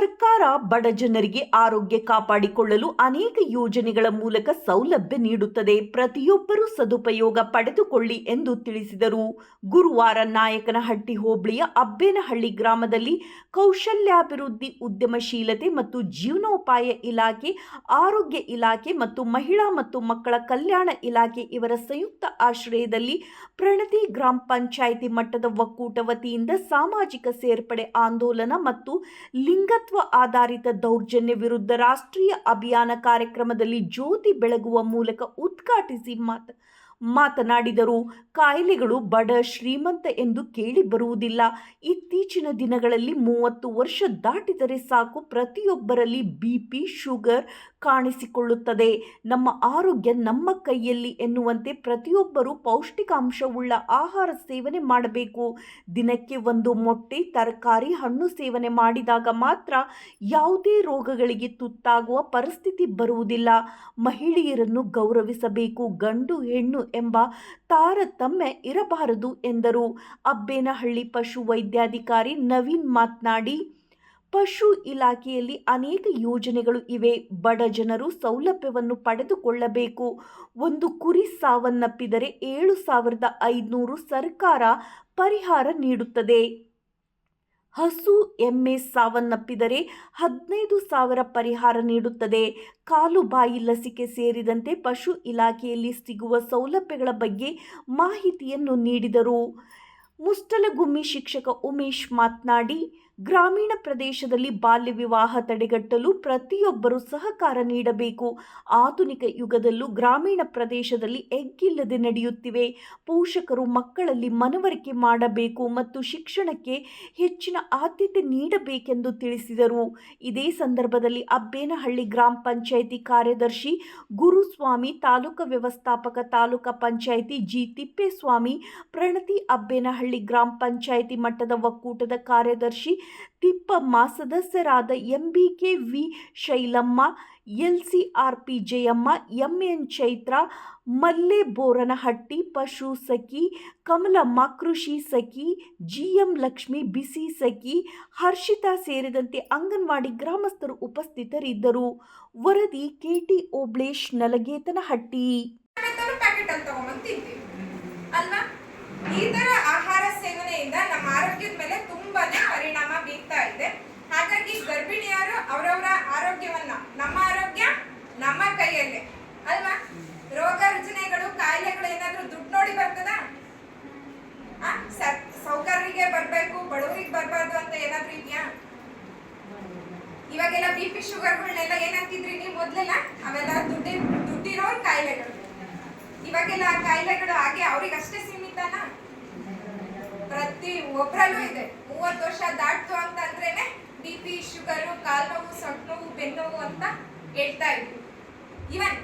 ಸರ್ಕಾರ ಬಡ ಜನರಿಗೆ ಆರೋಗ್ಯ ಕಾಪಾಡಿಕೊಳ್ಳಲು ಅನೇಕ ಯೋಜನೆಗಳ ಮೂಲಕ ಸೌಲಭ್ಯ ನೀಡುತ್ತದೆ. ಪ್ರತಿಯೊಬ್ಬರೂ ಸದುಪಯೋಗ ಪಡೆದುಕೊಳ್ಳಿ ಎಂದು ತಿಳಿಸಿದರು. ಗುರುವಾರ ನಾಯಕನಹಟ್ಟಿ ಹೋಬಳಿಯ ಅಬ್ಬೇನಹಳ್ಳಿ ಗ್ರಾಮದಲ್ಲಿ ಕೌಶಲ್ಯಾಭಿವೃದ್ಧಿ, ಉದ್ಯಮಶೀಲತೆ ಮತ್ತು ಜೀವನೋಪಾಯ ಇಲಾಖೆ, ಆರೋಗ್ಯ ಇಲಾಖೆ ಮತ್ತು ಮಹಿಳಾ ಮತ್ತು ಮಕ್ಕಳ ಕಲ್ಯಾಣ ಇಲಾಖೆ ಇವರ ಸಂಯುಕ್ತ ಆಶ್ರಯದಲ್ಲಿ ಪ್ರಣತಿ ಗ್ರಾಮ ಪಂಚಾಯಿತಿ ಮಟ್ಟದ ಒಕ್ಕೂಟ ವತಿಯಿಂದ ಸಾಮಾಜಿಕ ಸೇರ್ಪಡೆ ಆಂದೋಲನ ಮತ್ತು ಲಿಂಗತ್ವ ಆಧಾರಿತ ದೌರ್ಜನ್ಯ ವಿರುದ್ಧ ರಾಷ್ಟ್ರೀಯ ಅಭಿಯಾನ ಕಾರ್ಯಕ್ರಮದಲ್ಲಿ ಜ್ಯೋತಿ ಬೆಳಗುವ ಮೂಲಕ ಉದ್ಘಾಟಿಸಿ ಮಾತ, ಮಾತನಾಡಿದರು. ಕಾಯಿಲೆಗಳು ಬಡ, ಶ್ರೀಮಂತ ಎಂದು ಕೇಳಿ ಬರುವುದಿಲ್ಲ. ಇತ್ತೀಚಿನ ದಿನಗಳಲ್ಲಿ ಮೂವತ್ತು ವರ್ಷ ದಾಟಿದರೆ ಸಾಕು. ಪ್ರತಿಯೊಬ್ಬರಲ್ಲಿ ಬಿ ಪಿ, ಶುಗರ್ ಕಾಣಿಸಿಕೊಳ್ಳುತ್ತದೆ. ನಮ್ಮ ಆರೋಗ್ಯ ನಮ್ಮ ಕೈಯಲ್ಲಿ ಎನ್ನುವಂತೆ ಪ್ರತಿಯೊಬ್ಬರೂ ಪೌಷ್ಟಿಕಾಂಶವುಳ್ಳ ಆಹಾರ ಸೇವನೆ ಮಾಡಬೇಕು. ದಿನಕ್ಕೆ ಒಂದು ಮೊಟ್ಟೆ, ತರಕಾರಿ, ಹಣ್ಣು ಸೇವನೆ ಮಾಡಿದಾಗ ಮಾತ್ರ ಯಾವುದೇ ರೋಗಗಳಿಗೆ ತುತ್ತಾಗುವ ಪರಿಸ್ಥಿತಿ ಬರುವುದಿಲ್ಲ. ಮಹಿಳೆಯರನ್ನು ಗೌರವಿಸಬೇಕು, ಗಂಡು, ಹೆಣ್ಣು ಎಂಬ ತಾರತಮ್ಯ ಇರಬಾರದು ಎಂದರು. ಅಬ್ಬೇನಹಳ್ಳಿ ಪಶು ವೈದ್ಯಾಧಿಕಾರಿ ನವೀನ್ ಮಾತನಾಡಿ ಪಶು ಇಲಾಖೆಯಲ್ಲಿ ಅನೇಕ ಯೋಜನೆಗಳು ಇವೆ. ಬಡ ಜನರು ಸೌಲಭ್ಯವನ್ನು ಪಡೆದುಕೊಳ್ಳಬೇಕು. ಒಂದು ಕುರಿ ಸಾವನ್ನಪ್ಪಿದರೆ ಏಳು ಸಾವಿರದ ಐದುನೂರು ಸರ್ಕಾರ ಪರಿಹಾರ ನೀಡುತ್ತದೆ. ಹಸು, ಎಮ್ಮೆ ಸಾವನ್ನಪ್ಪಿದರೆ ಹದಿನೈದು ಸಾವಿರ ಪರಿಹಾರ ನೀಡುತ್ತದೆ. ಕಾಲು ಬಾಯಿ ಲಸಿಕೆ ಸೇರಿದಂತೆ ಪಶು ಇಲಾಖೆಯಲ್ಲಿ ಸಿಗುವ ಸೌಲಭ್ಯಗಳ ಬಗ್ಗೆ ಮಾಹಿತಿಯನ್ನು ನೀಡಿದರು. ಮುಷ್ಟಲಗುಮ್ಮಿ ಶಿಕ್ಷಕ ಉಮೇಶ್ ಮಾತನಾಡಿ, ಗ್ರಾಮೀಣ ಪ್ರದೇಶದಲ್ಲಿ ಬಾಲ್ಯ ವಿವಾಹ ತಡೆಗಟ್ಟಲು ಪ್ರತಿಯೊಬ್ಬರು ಸಹಕಾರ ನೀಡಬೇಕು. ಆಧುನಿಕ ಯುಗದಲ್ಲೂ ಗ್ರಾಮೀಣ ಪ್ರದೇಶದಲ್ಲಿ ಎಗ್ಗಿಲ್ಲದೆ ನಡೆಯುತ್ತಿವೆ. ಪೋಷಕರು ಮಕ್ಕಳಲ್ಲಿ ಮನವರಿಕೆ ಮಾಡಬೇಕು ಮತ್ತು ಶಿಕ್ಷಣಕ್ಕೆ ಹೆಚ್ಚಿನ ಆದ್ಯತೆ ನೀಡಬೇಕೆಂದು ತಿಳಿಸಿದರು. ಇದೇ ಸಂದರ್ಭದಲ್ಲಿ ಅಬ್ಬೇನಹಳ್ಳಿ ಗ್ರಾಮ ಪಂಚಾಯಿತಿ ಕಾರ್ಯದರ್ಶಿ ಗುರುಸ್ವಾಮಿ, ತಾಲೂಕು ವ್ಯವಸ್ಥಾಪಕ ತಾಲೂಕಾ ಪಂಚಾಯಿತಿ ಜಿ ತಿಪ್ಪೇಸ್ವಾಮಿ, ಪ್ರಣತಿ ಅಬ್ಬೇನಹಳ್ಳಿ ಗ್ರಾಮ ಪಂಚಾಯಿತಿ ಮಟ್ಟದ ಒಕ್ಕೂಟದ ಕಾರ್ಯದರ್ಶಿ ತಿಪ್ಪಮ್ಮ ಸದಸ್ಯರಾದ M B K V Shailamma, L C R P Jayamma, M N Chaitra, Malle Boranahatti, ಪಶು ಸಖಿ, ಕಮಲಮ್ಮ ಕೃಷಿ ಸಖಿ, G M Lakshmi B C ಸಖಿ, ಹರ್ಷಿತಾ ಸೇರಿದಂತೆ ಅಂಗನವಾಡಿ ಗ್ರಾಮಸ್ಥರು ಉಪಸ್ಥಿತರಿದ್ದರು. ವರದಿ ಕೆಟಿ ಓಬ್ಳೇಶ್, ನಲಗೇತನಹಟ್ಟಿ. ಈ ತರ ಆಹಾರ ಸೇವನೆಯಿಂದ ನಮ್ಮ ಆರೋಗ್ಯದ ಮೇಲೆ ತುಂಬಾನೇ ಪರಿಣಾಮ ಬೀರ್ತಾ ಇದೆ. ಹಾಗಾಗಿ ಗರ್ಭಿಣಿಯರು ಅವರವರ ಆರೋಗ್ಯವನ್ನ ನಮ್ಮ ಆರೋಗ್ಯ ನಮ್ಮ ಕೈಯಲ್ಲೇ. ಅಲ್ವಾ? ರೋಗ ರುಜಿನಗಳು, ಕಾಯಿಲೆಗಳು ಏನಾದ್ರೂ ದುಡ್ಡು ನೋಡಿ ಬರ್ತದ? ಸೌಕರ್ಯರಿಗೆ ಬರ್ಬೇಕು, ಬಡವರಿಗೆ ಬರ್ಬಾರ್ದು ಅಂತ ಏನಾದ್ರೂ ಇದೆಯಾ? ಇವಾಗೆಲ್ಲ ಬಿ ಪಿ ಶುಗರ್ಗಳನ್ನೆಲ್ಲ ಏನಂತಿದ್ರಿ ನೀವು ಮೊದ್ಲೆಲ್ಲ? ಅವೆಲ್ಲ ದುಡ್ಡಿ, ದುಡ್ಡಿರೋ ಕಾಯಿಲೆಗಳು. ಇವಾಗೆಲ್ಲ ಆ ಕಾಯಿಲೆಗಳು ಹಾಗೆ ಅವ್ರಿಗೆ ಅಷ್ಟೇ ಪ್ರತಿ ಒಬ್ರಲ್ಲೂ ಇದೆ. ಮೂವತ್ತು ವರ್ಷ ದಾಟ್ತು ಅಂತ ಅಂದ್ರೇನೆ ಬಿ ಪಿ ಶುಗರು ಕಾಲ್ ನೋವು ಸೊಟ್ಟು ನೋವು ಬೆನ್ನೋವು ಅಂತ ಹೇಳ್ತಾ ಇದ್ರು. ಇವನ್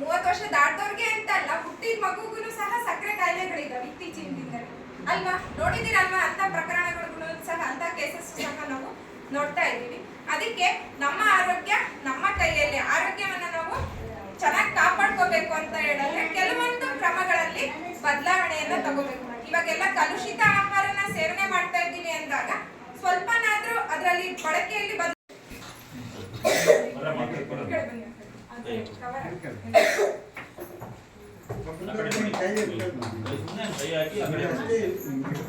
ಮೂವತ್ತು ವರ್ಷ ದಾಟ್ದವ್ರಿಗೆ ಅಂತ ಅಲ್ಲ ಹುಟ್ಟಿದ ಮಗುಗೂ ಸಹ ಸಕ್ಕರೆ ಕಾಯಿಲೆಗಳಿದ್ದಾವೆ ಇತ್ತೀಚಿನ ದಿನದಲ್ಲಿ. ಅಲ್ವಾ? ನೋಡಿದಿರಲ್ವಾ ಅಂತ ಪ್ರಕರಣಗಳು ಸಹ, ಅಂತ ಕೇಸಸ್ ಸಹ ನಾವು ನೋಡ್ತಾ ಇದ್ದೀವಿ. ಅದಕ್ಕೆ ನಮ್ಮ ಆರೋಗ್ಯ, ನಮ್ಮ ಕೈಯಲ್ಲಿ ಆರೋಗ್ಯವನ್ನ ನಾವು ಚೆನ್ನಾಗಿ ಕಾಪಾಡ್ಕೋಬೇಕು ಅಂತ ಹೇಳಿದ್ರೆ ಕೆಲವೊಂದು ಕ್ರಮಗಳಲ್ಲಿ ಬದಲಾವಣೆಯನ್ನ ತಗೋಬೇಕು ಇವಾಗೆಲ್ಲ ಕಲುಷಿತ ಆಹಾರನ ಸೇವನೆ ಮಾಡ್ತಾ ಇದ್ದೀನಿ ಅಂದಾಗ ಸ್ವಲ್ಪನಾದ್ರೂ ಅದರಲ್ಲಿ ಬಳಕೆಯಲ್ಲಿ ಬದಲಾವಣೆ.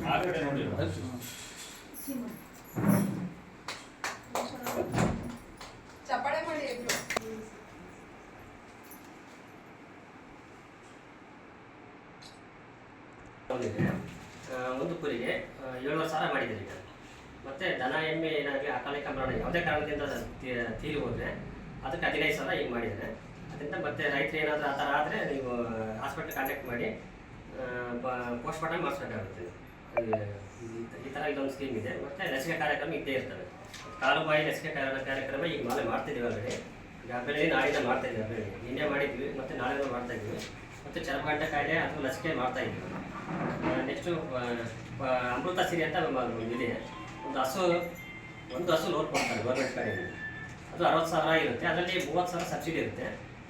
ಆ ಕಡೆ ನೋಡಿ ಚಪ್ಪಾಳೆ ಮಾಡಿ ಇಬ್ರು. ಒಂದಿದೆ ಒಂದು ಕುರಿಗೆ ಏಳುವರೆ ಸಾವಿರ ಮಾಡಿದ್ದೀರಿ ಈಗ ಮತ್ತೆ ದನ, ಎಮ್ಮೆ ಏನಾಗಲಿ ಅಕಾಲಿಕ ಮರಣ ಯಾವುದೇ ಕಾರಣದಿಂದ ತೀರಿ ಹೋದ್ರೆ ಅದಕ್ಕೆ ಹದಿನೈದು ಸಾವಿರ ಈಗ ಮಾಡಿದ್ದಾರೆ. ಅದರಿಂದ ಮತ್ತೆ ರೈತರು ಏನಾದರೂ ಆ ಥರ ಆದರೆ ನೀವು ಹಾಸ್ಪಿಟ್ಲ್ ಕಾಂಟ್ಯಾಕ್ಟ್ ಮಾಡಿ ಪೋಸ್ಟ್ ಮಾರ್ಟಮ್ ಮಾಡಿಸ್ಬೇಕಾಗುತ್ತೆ. ಈ- ಥರ ಇದೊಂದು ಸ್ಕೀಮ್ ಇದೆ. ಮತ್ತು ಲಸಿಕೆ ಕಾರ್ಯಕ್ರಮ ಇದ್ದೇ ಇರ್ತವೆ ಕಾಲು ಬಾಯಿ ಲಸಿಕೆ ಕಾರ್ಯ- ಕಾರ್ಯಕ್ರಮ ಈಗ ನಾಳೆ ಮಾಡ್ತಿದ್ದೀವಿ ಆಲ್ರೆಡಿ ಈಗ ಬೆಳಗ್ಗೆ ನಾಳಿಂದ ಮಾಡ್ತಾ ಇದ್ದೀವಿ ನಿನ್ನೆ ಮಾಡಿದ್ವಿ, ಮತ್ತು ನಾಳೆ ಮಾಡ್ತಾ ಮತ್ತು ಚರ್ಮಗಂಟ ಕಾಯಿಲೆ ಅಥವಾ ಲಸಿಕೆ ಮಾಡ್ತಾ ಇದ್ವಿ. ನೆಕ್ಸ್ಟು ಅಮೃತ ಸಿರಿ ಅಂತ ಇದೆ. ಒಂದು ಹಸು ಒಂದು ಹಸು ಲೋನ್ ಕೊಡ್ತಾರೆ ಗೌರ್ಮೆಂಟ್ ಕಡೆಯಿಂದ. ಅದು ಅರವತ್ತು ಸಾವಿರ ಇರುತ್ತೆ. ಅದರಲ್ಲಿ ಮೂವತ್ತು ಸಾವಿರ ಸಬ್ಸಿಡಿ ಇರುತ್ತೆ.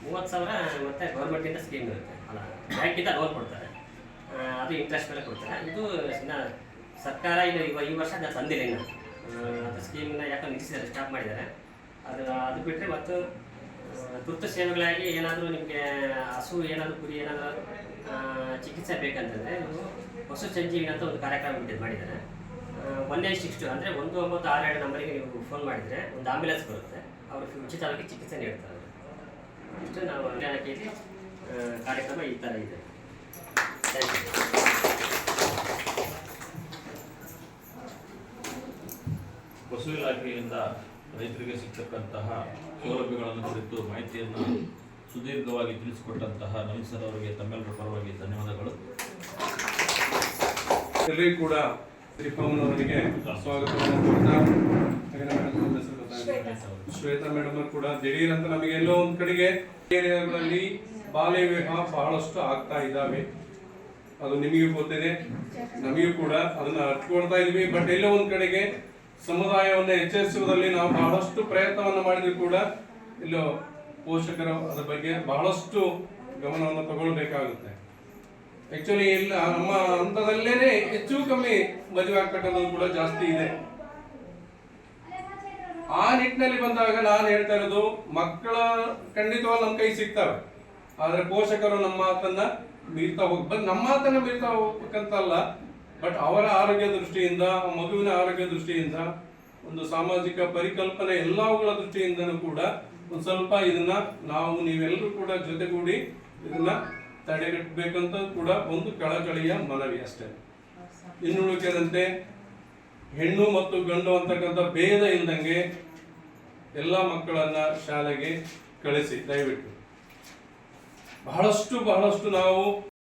ಮೂವತ್ತು ಸಾವಿರ ಮತ್ತು ಗೌರ್ಮೆಂಟಿಂದ ಸ್ಕೀಮ್ ಇರುತ್ತೆ. ಅಲ್ಲ ಬ್ಯಾಂಕಿಂದ ಲೋನ್ ಕೊಡ್ತಾರೆ. ಅದು ಇಂಟ್ರೆಸ್ಟ್ ಮೇಲೆ ಕೊಡ್ತಾರೆ. ಇದು ಇನ್ನ ಸರ್ಕಾರ ಇದು ಇವ- ಈ ವರ್ಷ ನಾನು ತಂದಿಲ್ಲ ಇನ್ನು. ಅದು ಸ್ಕೀಮ್ನ ಯಾಕೋ ನಿಲ್ಲಿಸಿದ್ದಾರೆ ಸ್ಟಾಪ್ ಮಾಡಿದ್ದಾರೆ. ಅದು ಅದು ಬಿಟ್ಟರೆ ಮತ್ತು ತುರ್ತು ಸೇವೆಗಳಾಗಿ ಏನಾದರೂ ನಿಮಗೆ ಹಸು ಏನಾದರೂ ಕುರಿ ಏನಾದರೂ ಚಿಕಿತ್ಸೆ ಬೇಕಂತಂದರೆ ನೀವು ಹೊಸ ಸಂಜೀವಿನಿ ಅಂತ ಒಂದು ಕಾರ್ಯಕ್ರಮ ಇದು ಮಾಡಿದ್ದಾರೆ. ಒನ್ ಏಟ್ ಸಿಕ್ಸ್ ಟು ಅಂದರೆ ಒಂದು ಒಂಬತ್ತು ಆರು ಎರಡು ನಂಬರಿಗೆ ನೀವು ಫೋನ್ ಮಾಡಿದರೆ ಒಂದು ಆಂಬ್ಯುಲೆನ್ಸ್ ಬರುತ್ತೆ. ಅವರು ಉಚಿತವಾಗಿ ಚಿಕಿತ್ಸೆ ನೀಡ್ತಾರೆ. ಇಷ್ಟು ನಾವು ಇಲ್ಲಿ, ಕಾರ್ಯಕ್ರಮ ಈ ಥರ ಇದೆ. ಪಶು ಇಲಾಖೆಯಿಂದ ರೈತರಿಗೆ ಸಿಗ್ತಕ್ಕಂತಹ ಸೌಲಭ್ಯಗಳನ್ನು ಕುರಿತು ಮಾಹಿತಿಯನ್ನು ಸುದೀರ್ಘವಾಗಿ ತಿಳಿಸಿಕೊಟ್ಟಂತಹ ನವೀನ್ ಸರ್ ಅವರಿಗೆ ತಮ್ಮೆಲ್ಲರ ಪರವಾಗಿ ಧನ್ಯವಾದಗಳು. ಎಲ್ಲರಿಗೂ ಕೂಡ ಶ್ರೀಪಾಮನವರಿಗೆ ಸ್ವಾಗತವನ್ನು ಶ್ವೇತಾ ಮೇಡಮ್ ಕೂಡ ದಿಢೀರ್ ಅಂತ ನಮಗೆ ಎಲ್ಲೋ ಒಂದ್ ಕಡೆಗೆ ಏರಿಯಾಗಳಲ್ಲಿ ಬಾಲ್ಯ ವಿವಾಹ ಬಹಳಷ್ಟು ಆಗ್ತಾ ಇದ್ದಾವೆ. ಅದು ನಿಮಗೂ ಗೊತ್ತಿದೆ, ನಮಗೂ ಕೂಡ ಅದನ್ನ ಹಚ್ಕೊಳ್ತಾ ಇದೀವಿ ಬಟ್ ಎಲ್ಲೋ ಒಂದ್ ಕಡೆಗೆ ಸಮುದಾಯವನ್ನ ಎಚ್ಚರಿಸುವುದರಲ್ಲಿ ನಾವು ಬಹಳಷ್ಟು ಪ್ರಯತ್ನವನ್ನು ಮಾಡಿದ್ರು ಕೂಡ ಇಲ್ಲಿ ಪೋಷಕರು ಅದರ ಬಗ್ಗೆ ಬಹಳಷ್ಟು ಗಮನವನ್ನು ತಗೊಳ್ಬೇಕಾಗುತ್ತೆ. ಆಕ್ಚುಲಿ ಇಲ್ಲ, ನಮ್ಮ ಹಂತದಲ್ಲೇನೆ ಹೆಚ್ಚು ಕಮ್ಮಿ ಮದುವೆ ಆಗ್ತಕ್ಕಂಥದ್ದು ಕೂಡ ಜಾಸ್ತಿ ಇದೆ. ಆ ನಿಟ್ಟಿನಲ್ಲಿ ಬಂದಾಗ ನಾನು ಹೇಳ್ತಾ ಇರೋದು, ಮಕ್ಕಳ ಖಂಡಿತವಾಗಿ ನಮ್ಮ ಕೈ ಸಿಗ್ತವೆ. ಆದ್ರೆ ಪೋಷಕರು ನಮ್ಮ ಮಾತನ್ನ ಮೀರ್ತಾ ಹೋಗ್ ನಮ್ಮ ಮಾತನ್ನ ಮೀರ್ತಾ ಹೋಗ್ಬೇಕಂತಲ್ಲ ಬಟ್ ಅವರ ಆರೋಗ್ಯ ದೃಷ್ಟಿಯಿಂದ, ಮಗುವಿನ ಆರೋಗ್ಯ ದೃಷ್ಟಿಯಿಂದ, ಒಂದು ಸಾಮಾಜಿಕ ಪರಿಕಲ್ಪನೆ ಎಲ್ಲವುಗಳ ದೃಷ್ಟಿಯಿಂದನೂ ಕೂಡ ಒಂದು ಸ್ವಲ್ಪ ಇದನ್ನ ನಾವು ನೀವೆಲ್ಲರೂ ಕೂಡ ಜೊತೆಗೂಡಿ ಇದನ್ನ ತಡೆಗಟ್ಟಬೇಕಂತ ಕೂಡ ಒಂದು ಕಳಕಳಿಯ ಮನವಿ ಅಷ್ಟೇ. ಇನ್ನುಳಿಕೆದಂತೆ ಹೆಣ್ಣು ಮತ್ತು ಗಂಡು ಅಂತಕ್ಕಂಥ ಭೇದ ಇಲ್ದಂಗೆ ಎಲ್ಲ ಮಕ್ಕಳನ್ನ ಶಾಲೆಗೆ ಕಳಿಸಿ, ದಯವಿಟ್ಟು. ಬಹಳಷ್ಟು ಬಹಳಷ್ಟು ನಾವು